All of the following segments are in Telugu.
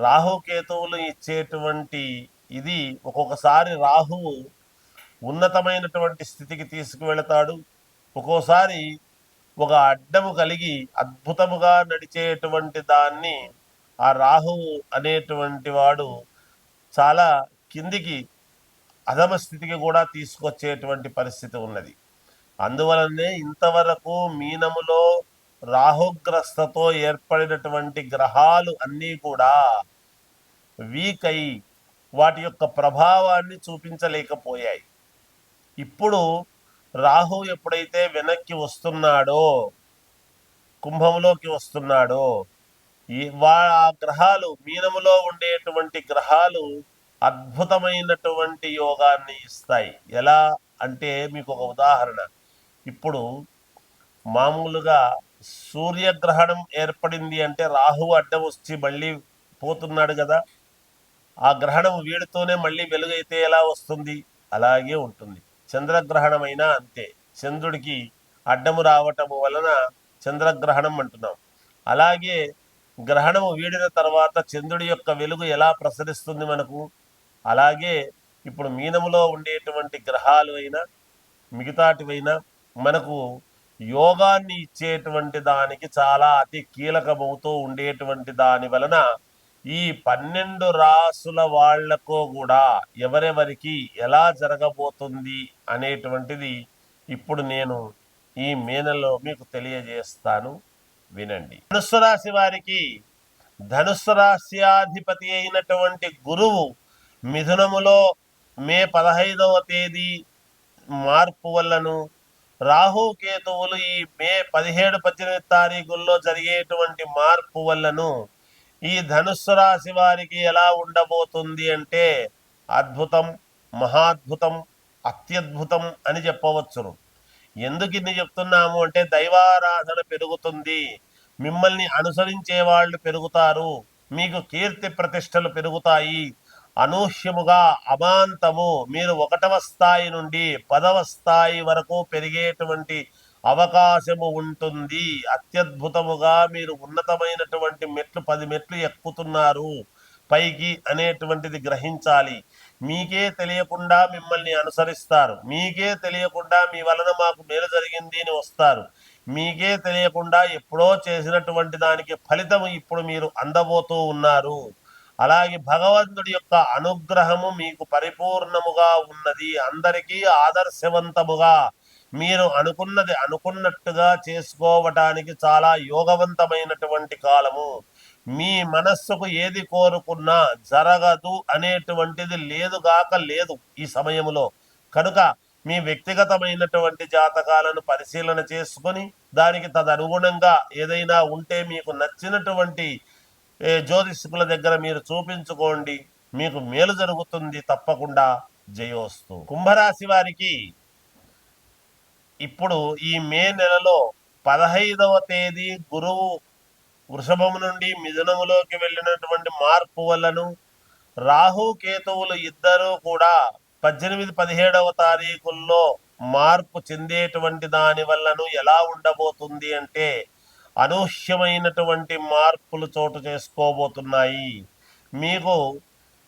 రాహుకేతువులు ఇచ్చేటువంటి ఇది ఒక్కొక్కసారి రాహువు ఉన్నతమైనటువంటి స్థితికి తీసుకువెళతాడు. ఒక్కోసారి ఒక అడ్డము కలిగి అద్భుతముగా నడిచేటువంటి దాన్ని ఆ రాహువు అనేటువంటి వాడు చాలా కిందికి అధమ స్థితికి కూడా తీసుకొచ్చేటువంటి పరిస్థితి ఉన్నది. అందువలనే ఇంతవరకు మీనములో రాహుగ్రస్తతో ఏర్పడినటువంటి గ్రహాలు అన్నీ కూడా వీక్ అయి వాటి యొక్క ప్రభావాన్ని చూపించలేకపోయాయి. ఇప్పుడు రాహు ఎప్పుడైతే వెనక్కి వస్తున్నాడో కుంభంలోకి వస్తున్నాడో ఈ వా ఆ గ్రహాలు మీనములో ఉండేటువంటి గ్రహాలు అద్భుతమైనటువంటి యోగాన్ని ఇస్తాయి. ఎలా అంటే మీకు ఒక ఉదాహరణ. ఇప్పుడు మామూలుగా సూర్యగ్రహణం ఏర్పడింది అంటే రాహు అడ్డం వచ్చి మళ్ళీ పోతున్నాడు కదా. ఆ గ్రహణం వీడితోనే మళ్ళీ వెలుగైతే ఎలా వస్తుంది? అలాగే ఉంటుంది. చంద్రగ్రహణమైనా అంతే. చంద్రుడికి అడ్డము రావటము వలన చంద్రగ్రహణం అంటున్నాం. అలాగే గ్రహణము వీడిన తర్వాత చంద్రుడి యొక్క వెలుగు ఎలా ప్రసరిస్తుంది మనకు? అలాగే ఇప్పుడు మీనములో ఉండేటువంటి గ్రహాలు అయినా మిగతాటివైనా మనకు యోగాన్ని ఇచ్చేటువంటి దానికి చాలా అతి కీలకమవుతూ ఉండేటువంటి దాని వలన ఈ పన్నెండు రాసుల వాళ్ళకు కూడా ఎవరెవరికి ఎలా జరగబోతుంది అనేటువంటిది ఇప్పుడు నేను ఈ మీనలో మీకు తెలియజేస్తాను. వినండి. ధనుస్సు రాశి వారికి ధనుస్సు రాశ్యాధిపతి అయినటువంటి గురువు మిథునములో మే పదహైదవ తేదీ మార్పు వల్లను రాహు కేతువులు ఈ మే పదిహేడు పద్దెనిమిది తారీఖుల్లో జరిగేటువంటి మార్పు వల్లను ఈ ధనుస్సు రాశి వారికి ఎలా ఉండబోతుంది అంటే అద్భుతం మహాద్భుతం అత్యద్భుతం అని చెప్పవచ్చును. ఎందుకు ఇన్ని చెప్తున్నాము అంటే దైవారాధన పెరుగుతుంది. మిమ్మల్ని అనుసరించే వాళ్ళు పెరుగుతారు. మీకు కీర్తి ప్రతిష్టలు పెరుగుతాయి. అనూహ్యముగా అమాంతము మీరు ఒకటవ స్థాయి నుండి పదవ స్థాయి వరకు పెరిగేటువంటి అవకాశము ఉంటుంది. అత్యద్భుతముగా మీరు ఉన్నతమైనటువంటి మెట్లు పది మెట్లు ఎక్కుతున్నారు. పైకి అనేటువంటిది గ్రహించాలి. మీకే తెలియకుండా మిమ్మల్ని అనుసరిస్తారు. మీకే తెలియకుండా మీ వలన మాకు మేలు జరిగింది అని వస్తారు. మీకే తెలియకుండా ఎప్పుడో చేసినటువంటి దానికి ఫలితం ఇప్పుడు మీరు అందబోతూ ఉన్నారు. అలాగే భగవంతుడి యొక్క అనుగ్రహము మీకు పరిపూర్ణముగా ఉన్నది. అందరికీ ఆదర్శవంతముగా మీరు అనుకున్నది అనుకున్నట్టుగా చేసుకోవటానికి చాలా యోగవంతమైనటువంటి కాలము. మీ మనస్సుకు ఏది కోరుకున్నా జరగదు అనేటువంటిది లేదుగాక లేదు ఈ సమయంలో కనుక మీ వ్యక్తిగతమైనటువంటి జాతకాలను పరిశీలన చేసుకొని దానికి తదనుగుణంగా ఏదైనా ఉంటే మీకు నచ్చినటువంటి జ్యోతిష్కుల దగ్గర మీరు చూపించుకోండి. మీకు మేలు జరుగుతుంది తప్పకుండా. జయోస్తు. కుంభరాశి వారికి ఇప్పుడు ఈ మే నెలలో పదహైదవ తేదీ గురువు వృషభము నుండి మిథునములోకి వెళ్ళినటువంటి మార్పు వల్లను రాహు కేతువులు ఇద్దరూ కూడా పద్దెనిమిది పదిహేడవ తారీఖుల్లో మార్పు చెందేటువంటి దాని వల్లను ఎలా ఉండబోతుంది అంటే అనూహ్యమైనటువంటి మార్పులు చోటు చేసుకోబోతున్నాయి. మీకు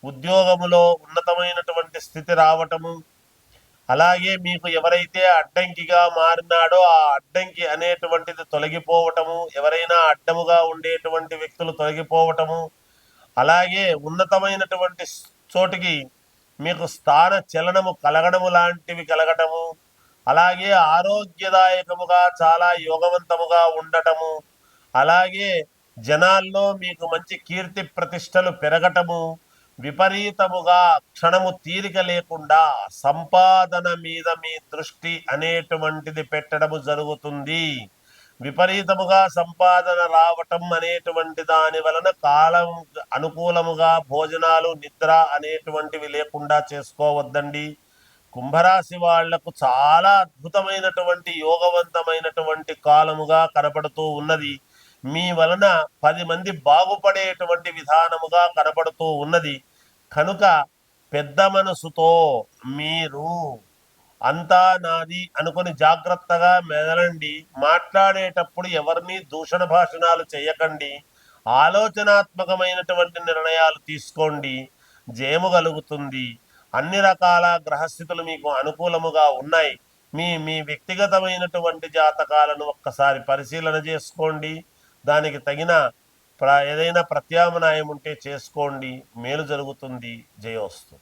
ఉద్యోగములో ఉన్నతమైనటువంటి స్థితి రావటము అలాగే మీకు ఎవరైతే అడ్డంకిగా మారినాడో ఆ అడ్డంకి అనేటువంటిది తొలగిపోవటము ఎవరైనా అడ్డముగా ఉండేటువంటి వ్యక్తులు తొలగిపోవటము అలాగే ఉన్నతమైనటువంటి చోటికి మీకు స్థాన చలనము కలగడము లాంటివి కలగటము అలాగే ఆరోగ్యదాయకముగా చాలా యోగవంతముగా ఉండటము అలాగే జనాల్లో మీకు మంచి కీర్తి ప్రతిష్టలు పెరగటము విపరీతముగా క్షణము తీరిక లేకుండా సంపాదన మీద మీ దృష్టి అనేటువంటిది పెట్టడము జరుగుతుంది. విపరీతముగా సంపాదన రావటం అనేటువంటి దాని వలన కాలం అనుకూలముగా భోజనాలు నిద్ర అనేటువంటివి లేకుండా చేసుకోవద్దండి. కుంభరాశి వాళ్ళకు చాలా అద్భుతమైనటువంటి యోగవంతమైనటువంటి కాలముగా కనపడుతూ ఉన్నది. మీ వలన పది మంది బాగుపడేటువంటి విధానముగా కనపడుతూ ఉన్నది. కనుక పెద్ద మనసుతో మీరు అంతా నాది అనుకొని జాగ్రత్తగా మెదలండి. మాట్లాడేటప్పుడు ఎవరిని దూషణ భాషణాలు చేయకండి. ఆలోచనాత్మకమైనటువంటి నిర్ణయాలు తీసుకోండి. జయము కలుగుతుంది అన్ని రకాల గ్రహస్థితులు మీకు అనుకూలముగా ఉన్నాయి. మీ మీ వ్యక్తిగతమైనటువంటి జాతకాలను ఒక్కసారి పరిశీలన చేసుకోండి. దానికి తగిన ఏదైనా ప్రత్యామ్నాయం ఉంటే చేసుకోండి మేలు జరుగుతుంది జయోస్తు